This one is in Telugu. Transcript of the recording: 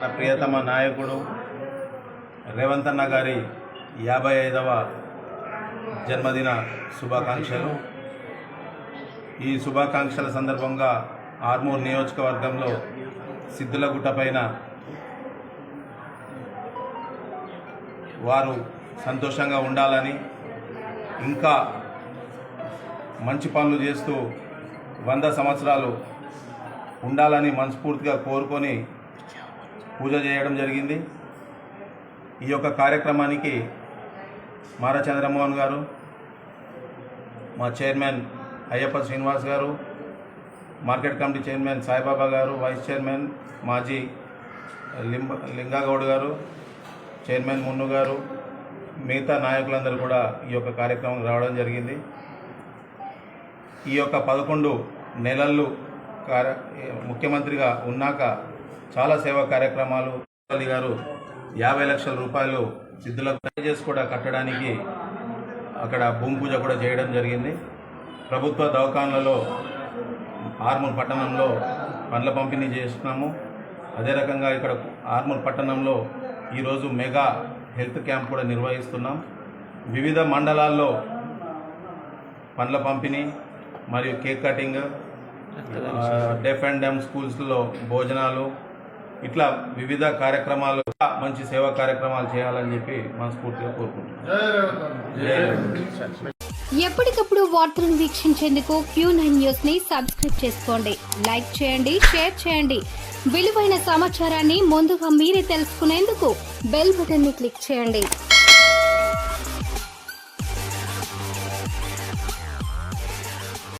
నా ప్రియతమ నాయకుడు రేవంత్ అన్న గారి యాభై ఐదవ జన్మదిన శుభాకాంక్షలు. ఈ శుభాకాంక్షల సందర్భంగా ఆర్మూర్ నియోజకవర్గంలో సిద్ధులగుట్ట పైన వారు సంతోషంగా ఉండాలని ఇంకా మంచి పనులు చేస్తూ వంద సంవత్సరాలు ఉండాలని మనస్ఫూర్తిగా కోరుకొని పూజ చేయడం జరిగింది. ఈ యొక్క కార్యక్రమానికి మారా చంద్రమోహన్ గారు మా చైర్మన్ అయ్యప్ప శ్రీనివాస్ గారు మార్కెట్ కమిటీ చైర్మన్ సాయిబాబా గారు వైస్ చైర్మన్ మాజీ లింబ లింగాగౌడ్ గారు చైర్మన్ మున్ను గారు మిగతా నాయకులందరూ కూడా ఈ యొక్క కార్యక్రమం రావడం జరిగింది. ఈ యొక్క పదకొండు నెలలు కార్య ముఖ్యమంత్రిగా ఉన్నాక చాలా సేవా కార్యక్రమాలు. గారు యాభై లక్షల రూపాయలు సిద్ధులకు ప్యాకేజెస్ కూడా కట్టడానికి అక్కడ భూమి పూజ కూడా చేయడం జరిగింది. ప్రభుత్వ దవకాన్లలో ఆర్మూర్ పట్టణంలో పండ్ల పంపిణీ చేస్తున్నాము. అదే రకంగా ఇక్కడ ఆర్మూర్ పట్టణంలో ఈరోజు మెగా హెల్త్ క్యాంప్ కూడా నిర్వహిస్తున్నాం. వివిధ మండలాల్లో పండ్ల పంపిణీ మరియు cake cutting deaf and dumb స్కూల్స్లో భోజనాలు ఇట్లా వివిధ కార్యక్రమాలు మంచి సేవా కార్యక్రమాలు చేయాలని చెప్పి మనస్ఫూర్తిగా రేవంత్. ఎప్పటికప్పుడు వార్తలను వీక్షించేందుకు క్యూ నైన్ న్యూస్ని సబ్స్క్రైబ్ చేసుకోండి. లైక్ చేయండి షేర్ చేయండి. విలువైన సమాచారాన్ని ముందుగా మీరే తెలుసుకునేందుకు బెల్ బటన్ని క్లిక్ చేయండి.